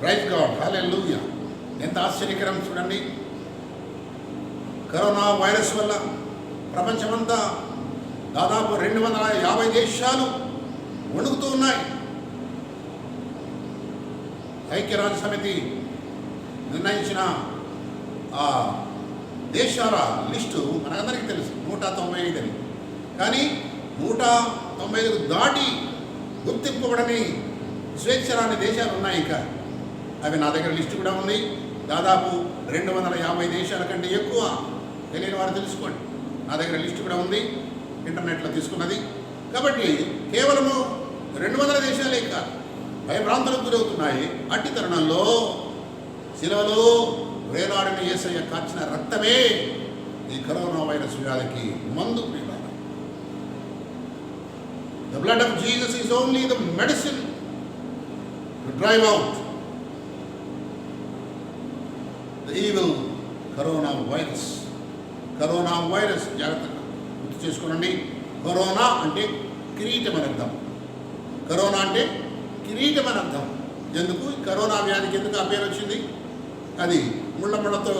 Right God hallelujah ఎంత ఆశ్చర్యకరం చూడండి. Corona virus వల్ల ప్రపంచమంతా దాదాపు రెండు వందల యాభై దేశాలు వణుకుతూ ఉన్నాయి. ఐక్యరాజ్య సమితి నిర్ణయించిన ఆ దేశాల లిస్టు మనకందరికీ తెలుసు. నూట తొంభై ఐదు అని. కానీ నూట తొంభై ఐదు దాటి గుర్తింపబడని స్వేచ్ఛ రాని దేశాలు ఉన్నాయి ఇంకా. అవి నా దగ్గర లిస్టు కూడా ఉంది దాదాపు రెండు వందల యాభై దేశాల కంటే ఎక్కువ తెలియని వారు తెలుసుకోండి. నా దగ్గర లిస్టు కూడా ఉంది ఇంటర్నెట్లో తీసుకున్నది. కాబట్టి కేవలము రెండు వందల దేశాలే కాదు భయభ్రాంతులకు గురవుతున్నాయి. అట్టి తరుణంలో శిలవలో వేలాడిన ఏసయ్య కాచిన రక్తమే ఈ కరోనా వైరస్ వ్యాధికి మందు the blood of Jesus is only the medicine medicine to evil corona virus corona virus జాగ్రత్తగా గుర్తు చేసుకోనండి. కరోనా అంటే కిరీటం అని అర్థం కరోనా అంటే కిరీటం అని అర్థం ఎందుకు? కరోనా వ్యాధికి ఎందుకు ఆ పేరు వచ్చింది? అది ముళ్ళ ముళ్ళతో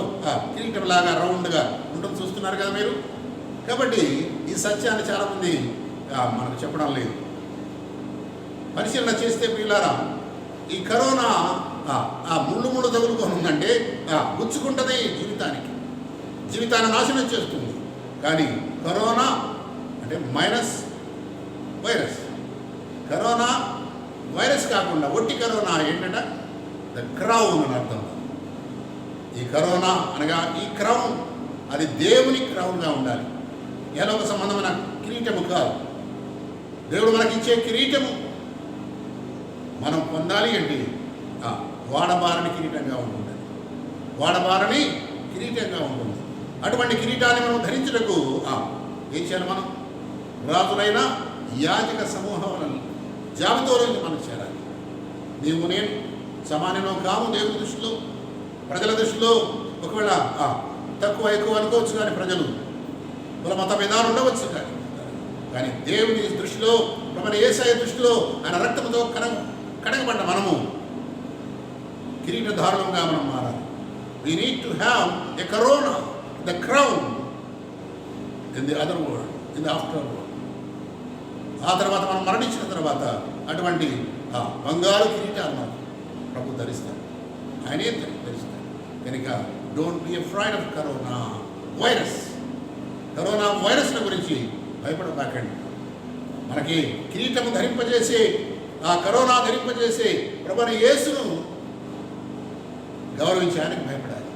కిరీటంలాగా రౌండ్గా ఉండడం చూస్తున్నారు కదా మీరు? కాబట్టి ఈ సత్యాన్ని చాలామంది మనకు చెప్పడం లేదు. పరిశీలన చేస్తే పిల్లారా ఈ కరోనా ఆ, ముళ్ళు ముళ్ళు తగులుకొని ఉందంటే ఆ, గుచ్చుకుంటుంది జీవితానికి. జీవితాన్ని నాశనం చేస్తుంది. కానీ కరోనా అంటే మైనస్ వైరస్. కరోనా వైరస్ కాకుండా ఒట్టి కరోనా ఏంటంటే? ద క్రౌన్ అని అర్థం. ఈ కరోనా అనగా ఈ క్రౌన్ అది దేవుని క్రౌన్గా ఉండాలి. ఏలోక సంబంధమైన కిరీటము కాదు. దేవుడు మనకి ఇచ్చే కిరీటము మనం పొందాలి అంటే వాడబారని కిరీటంగా ఉంటుంది. వాడబారని కిరీటంగా ఉంటుంది. అటువంటి కిరీటాన్ని మనం ధరించుటకు ఆ, ఏం చేయాలి మనం? రాజులైన యాజక సమూహం జాబితాలోకి మనం చేరాలి. నీవు నేను సమానంలో కాము దేవుని దృష్టిలో ప్రజల దృష్టిలో ఒకవేళ ఆ, తక్కువ ఎక్కువ అనుకోవచ్చు కానీ ప్రజలు కుల మత విధానం ఉండవచ్చు కానీ. కానీ దేవుని దృష్టిలో మన ఏసాయ దృష్టిలో ఆయన రక్తంతో కడగ కడగబడ్డ మనము కిరీటధారులంగా మనం మారాలి. We need to have a corona the crown in the other world in the after world ఆ తర్వాత మనం మరణించిన తర్వాత అటువంటి ఆ బంగారు కిరీటాలు మనం ప్రభు ధరిస్తారు. ఆయనే ధరిస్తారు? కనుక don't be afraid of corona virus corona వైరస్ల గురించి భయపడబాకండి. మనకి కిరీటము ధరింపజేసే ఆ కరోనా ధరింపజేసే ప్రభుని యేసును గౌరవించడానికి భయపడాలి.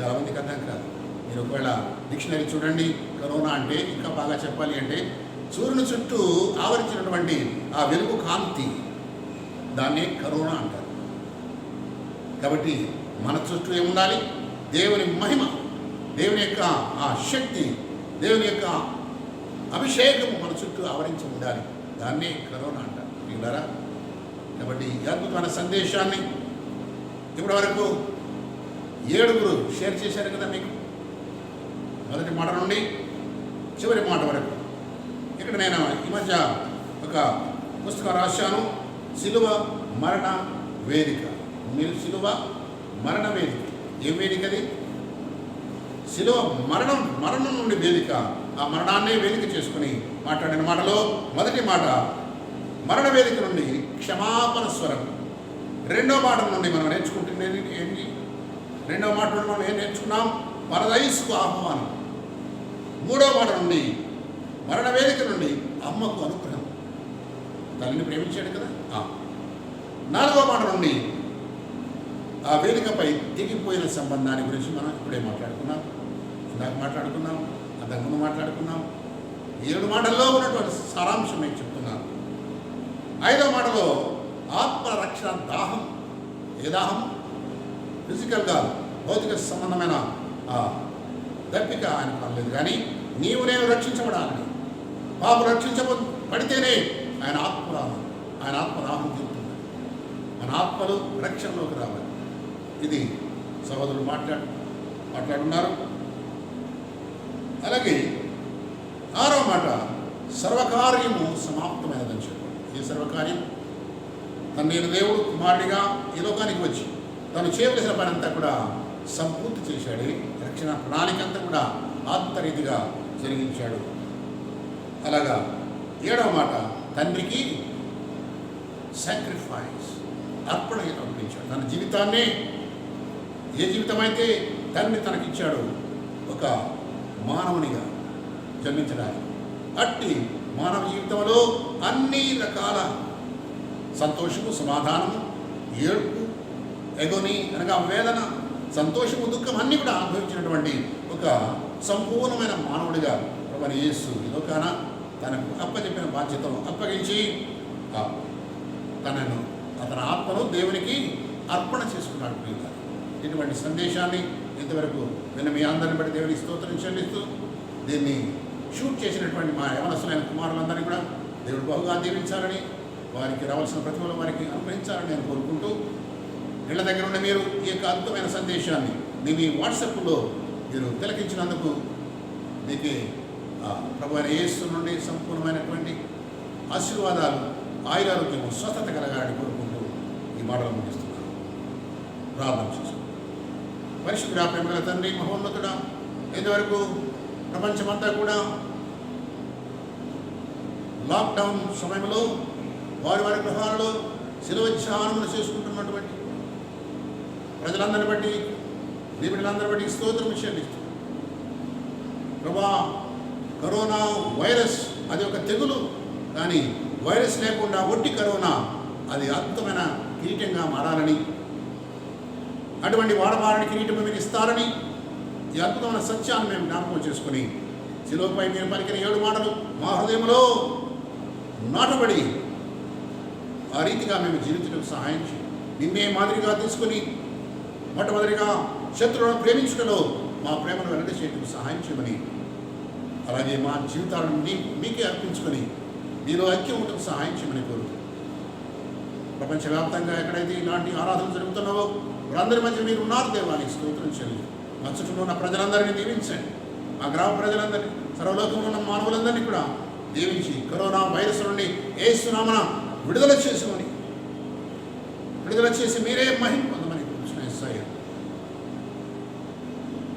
చాలామందికి అర్థం కాదు. మీరు ఒకవేళ డిక్షనరీ చూడండి కరోనా అంటే ఇంకా బాగా చెప్పాలి అంటే సూర్యుని చుట్టూ ఆవరించినటువంటి ఆ వెలుగు కాంతి దాన్నే కరోనా అంటారు. కాబట్టి మన చుట్టూ ఏముండాలి? దేవుని మహిమ దేవుని యొక్క ఆ శక్తి దేవుని యొక్క అభిషేకము మన చుట్టూ ఆవరించి ఉండాలి. దాన్నే కరోనా అంటారు. కాబట్టి ఈ అద్భుతమైన సందేశాన్ని ఇప్పటి వరకు ఏడుగురు షేర్ చేశారు కదా మీకు? మొదటి మాట నుండి చివరి మాట వరకు. ఇక్కడ నేను ఈ మధ్య ఒక పుస్తకం రాశాను. సిలువ మరణ వేదిక. మీరు సిలువ మరణ వేదిక. ఏం వేదిక అది? శిలువ మరణం మరణం నుండి వేదిక. ఆ మరణాన్నే వేదిక చేసుకుని మాట్లాడిన మాటలో మొదటి మాట మరణ వేదిక నుండి క్షమాపణ స్వరం. రెండో మాట నుండి మనం నేర్చుకుంటున్నది ఏంటి? రెండో మాట నుండి మనం ఏం నేర్చుకున్నాం? పరదైసుకు ఆహ్వానం. మూడో మాట నుండి మరణ వేదిక నుండి అమ్మకు అనుగ్రహం. తల్లిని ప్రేమించాడు కదా? నాలుగో మాట నుండి ఆ వేదికపై దిగిపోయిన సంబంధాన్ని గురించి మనం ఇప్పుడే మాట్లాడుకున్నాం. ఇందాక మాట్లాడుకున్నాం అంతకుముందు మాట్లాడుకున్నాం. ఏడు మాటల్లో ఉన్నటువంటి సారాంశం నేను చెప్తున్నాను. ఐదో మాటలో ఆత్మరక్షణ దాహం. ఏ దాహం? ఫిజికల్గా భౌతిక సంబంధమైన దప్పిక ఆయన పర్లేదు కానీ నీవు నేను రక్షించబడాలని. పాపు రక్షించబ పడితేనే ఆయన ఆత్మరాహం ఆయన ఆత్మరాహం తీరుతుంది మన ఆత్మలు రక్షణలోకి రావాలి. ఇది సహోదరులు మాట్లాడు మాట్లాడున్నారు అలాగే ఆరో మాట సర్వకార్యము సమాప్తమైనదని చెప్పాడు. ఏ సర్వకార్యం? తను నేను దేవుడు కుమారుడిగా ఈ లోకానికి వచ్చి తను చేయవలసిన పని అంతా కూడా సంపూర్తి చేశాడు. రక్షణ ప్రణాళిక అంతా కూడా ఆత్మరీతిగా జరిగించాడు. అలాగా ఏడవ మాట తండ్రికి సాక్రిఫైస్ అర్పణ అర్పించాడు. తన జీవితాన్ని ఏ జీవితం అయితే తండ్రి తనకిచ్చాడు ఒక మానవునిగా జన్మించడానికి అట్టి మానవ జీవితంలో అన్ని రకాల సంతోషము సమాధానము ఏడుపు ఎగోని అనగా వేదన సంతోషము దుఃఖం అన్నీ కూడా అనుభవించినటువంటి ఒక సంపూర్ణమైన మానవుడిగా ప్రభు యేసు లోకాన తనకు అప్పచెప్పిన బాధ్యతను అప్పగించి తనను అతని ఆత్మను దేవునికి అర్పణ చేసుకున్నాడు ప్రియుల ఇటువంటి సందేశాన్ని ఇంతవరకు విన్న మీ అందరిని బట్టి దేవునికి స్తోత్రం చెల్లిస్తూ దీన్ని షూట్ చేసినటువంటి మా యవనస్తులైన కుమారులందరినీ కూడా దేవుడు బహుగా దీవించాలని వారికి రావాల్సిన ప్రతిఫలం వారికి అనుగ్రహించాలని నేను కోరుకుంటూ ఇళ్ళ దగ్గర ఉన్న మీరు ఈ యొక్క అద్భుతమైన సందేశాన్ని మీ మీ వాట్సాప్లో మీరు తిలకించినందుకు మీకు ప్రభు అయిన యేసు నుండి సంపూర్ణమైనటువంటి ఆశీర్వాదాలు ఆయురారోగ్యము స్వస్థత కలగాలని కోరుకుంటూ ఈ మాటలు ముగిస్తున్నాను. ప్రార్థన చేసుకుంటాం పరిశుద్ధ ప్రేమగల తండ్రి మహోన్నతుడ ఇదివరకు ప్రపంచమంతా కూడా లాక్డౌన్ సమయంలో వారి వారి గృహాలలో శిలువ చేసుకుంటున్నటువంటి ప్రజలందరిని బట్టి నీ బట్టి స్తోత్రం విషయాన్ని ప్రభా కరోనా వైరస్ అది ఒక తెగులు కానీ వైరస్ లేకుండా ఒట్టి కరోనా అది అద్భుతమైన కిరీటంగా మారాలని అటువంటి వాడవారిని కిరీటం మీరు ఇస్తారని ఈ అద్భుతమైన సత్యాన్ని మేము జ్ఞాపకం చేసుకుని శిలోపై మీరు పలికిన ఏడు మాటలు మా హృదయంలో నాటబడి ఆ రీతిగా మేము జీవించడం సహాయం చేయి నిన్నే మాదిరిగా తీసుకుని మొట్టమొదటిగా శత్రువులను ప్రేమించడంలో మా ప్రేమను వెల్లడి చేయడం సహాయం చేయమని అలాగే మా జీవితాలను మీకే అర్పించుకొని మీలో ఐక్యం ఉండడం సహాయం చేయమని కోరుతూ. ప్రపంచవ్యాప్తంగా ఎక్కడైతే ఇలాంటి ఆరాధనలు జరుగుతున్నావో వారందరి మధ్య మీరు ఉన్నారు దేవానికి స్తోత్రం చెల్లి మా చుట్టూ ఉన్న ప్రజలందరినీ దీవించండి. మా గ్రామ ప్రజలందరినీ సర్వలోకంలో ఉన్న మానవులందరినీ కూడా దీవించి కరోనా వైరస్ నుండి ఏసునామన విడుదల చేసుకొని విడుదల చేసి మీరే మహిమ పొందమని కూర్చున్న ఆమెకి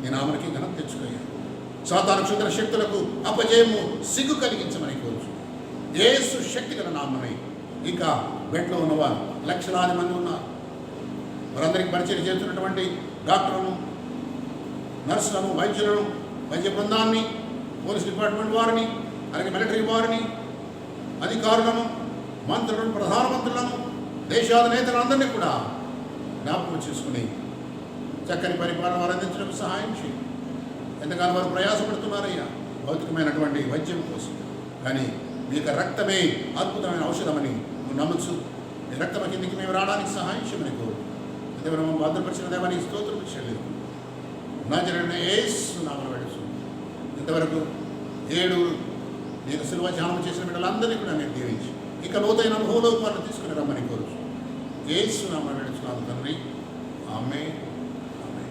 నీ నామనికి ఘనం తెచ్చుకోయా సాతాను క్షుద్ర శక్తులకు అపజయము సిగ్గు కలిగించమని కోరుచు. ఏసు శక్తి గల నామమే. ఇంకా బెడ్లో ఉన్నవారు లక్షలాది మంది ఉన్నారు. వారందరికీ పరిచయం చేస్తున్నటువంటి డాక్టర్లను నర్సులను వైద్యులను వైద్య బృందాన్ని పోలీస్ డిపార్ట్మెంట్ వారిని అలాగే మిలిటరీ వారిని అధికారులను మంత్రులను ప్రధానమంత్రులను దేశాధినేతలందరినీ కూడా జ్ఞాపకం చేసుకుని చక్కని పరిపాలన వారు అందించడానికి సహాయం చేయండి. ఎంతకాలం వారు ప్రయాసపడుతున్నారయ్యా భౌతికమైనటువంటి వైద్యం కోసం. కానీ మీ యొక్క రక్తమే అద్భుతమైన ఔషధమని నువ్వు నమ్మచ్చు. మీ రక్తం కిందికి మేము రావడానికి సహాయం చేయమని కోరు అదే భద్రపరిచిన దేవానికి స్తోత్రం చేయలేదు నా జరిగిన ఏసు నామను ఇంతవరకు ఏడు నేను సిల్వ ధ్యానం చేసిన బిడ్డలందరినీ కూడా నేను దీవించి ఇక లోతైన అనుభవంలోకి మనం తీసుకుని రమ్మని కోరుచు. ఏసునామని నామను తండ్రి. ఆమె ఆమె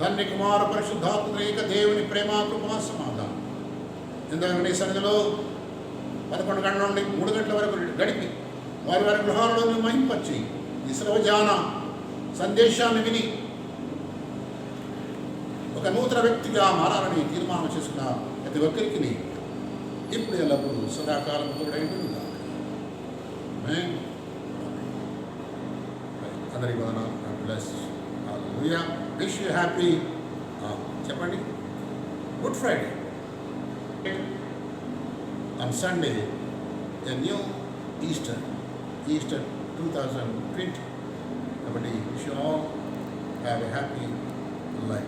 తండ్రి కుమార పరిశుద్ధాత్మ ఏక దేవుని ప్రేమ కృపా సమాధానం. ఎందుకంటే నీ సన్నిధిలో పదకొండు గంటల నుండి మూడు గంటల వరకు గడిపి వారి వారి గృహాలలో మేము మహింపచ్చి ఈ సర్వజాన సందేశాన్ని విని ఒక నూతన వ్యక్తిగా మారాలని తీర్మానం చేసుకున్న ప్రతి ఒక్కరికి ఇప్పుడు ఎల్లప్పుడూ సదాకాలం తోడైండుగా అందరికి వదనాలు ప్లస్ విష్ యూ హ్యాపీ చెప్పండి good Friday on Sunday, a new Easter, Easter 2020. Everybody, wish you all have a happy life.